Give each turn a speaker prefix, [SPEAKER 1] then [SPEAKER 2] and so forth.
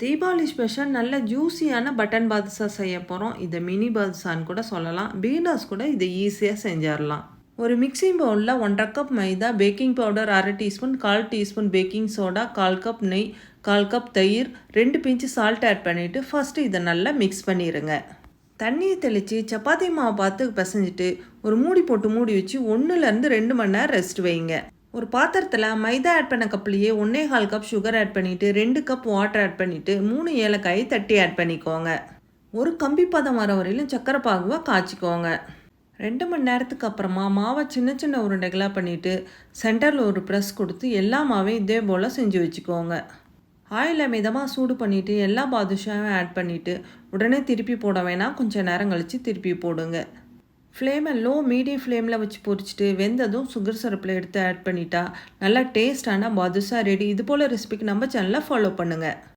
[SPEAKER 1] Deepavali special நல்ல ஜூஸியான button பாதுசா செய்ய போகிறோம் இதை மினி பாதுசான்னு கூட சொல்லலாம். பீனர்ஸ் கூட இதை ஈஸியாக செஞ்சிடலாம். ஒரு மிக்சிங் பவுலில் ஒன்றரை கப் மைதா பேக்கிங் பவுடர் அரை டீஸ்பூன் கால் டீஸ்பூன் பேக்கிங் சோடா கால் கப் நெய் கால் கப் தயிர் ரெண்டு பிஞ்சு சால்ட் ஆட் பண்ணிவிட்டு ஃபஸ்ட்டு இதை நல்லா மிக்ஸ் பண்ணிடுங்க தண்ணியை தெளித்து சப்பாத்தி மாவு பார்த்து பிசைஞ்சிட்டு ஒரு மூடி போட்டு மூடி வச்சு ஒன்றுலேருந்து ரெண்டு மணி நேரம் ரெஸ்ட் வைங்க. ஒரு பாத்திரத்தில் மைதா ஆட் பண்ண கப்லேயே ஒன்றே கால் கப் சுகர் ஆட் பண்ணிவிட்டு ரெண்டு கப் வாட்டர் ஆட் பண்ணிவிட்டு மூணு ஏலக்காயை தட்டி ஆட் பண்ணிக்கோங்க. ஒரு கம்பி பதம் வர வரையிலும் சக்கரை பாகுவாக காய்ச்சிக்கோங்க. ரெண்டு மணி நேரத்துக்கு அப்புறமா மாவை சின்ன சின்ன உருண்டைகளாக பண்ணிவிட்டு சென்டரில் ஒரு ப்ரெஸ் கொடுத்து எல்லா மாவையும் இதே போல் செஞ்சு வச்சுக்கோங்க. ஆயிலை மிதமாக சூடு பண்ணிவிட்டு எல்லா பாதுஷாவும் ஆட் பண்ணிவிட்டு உடனே திருப்பி போட வேணாம். கொஞ்சம் நேரம் கழித்து திருப்பி போடுங்க. ஃப்ளேமை லோ மீடியம் ஃப்ளேமில் வச்சு பொரிச்சிட்டு வெந்ததும் சுகர் சிரப்பில் எடுத்து ஆட் பண்ணிட்டா நல்லா டேஸ்டான பாதுஷா ரெடி இது போல் ரெசிபிக்கு நம்ம சேனலில் ஃபாலோ பண்ணுங்கள்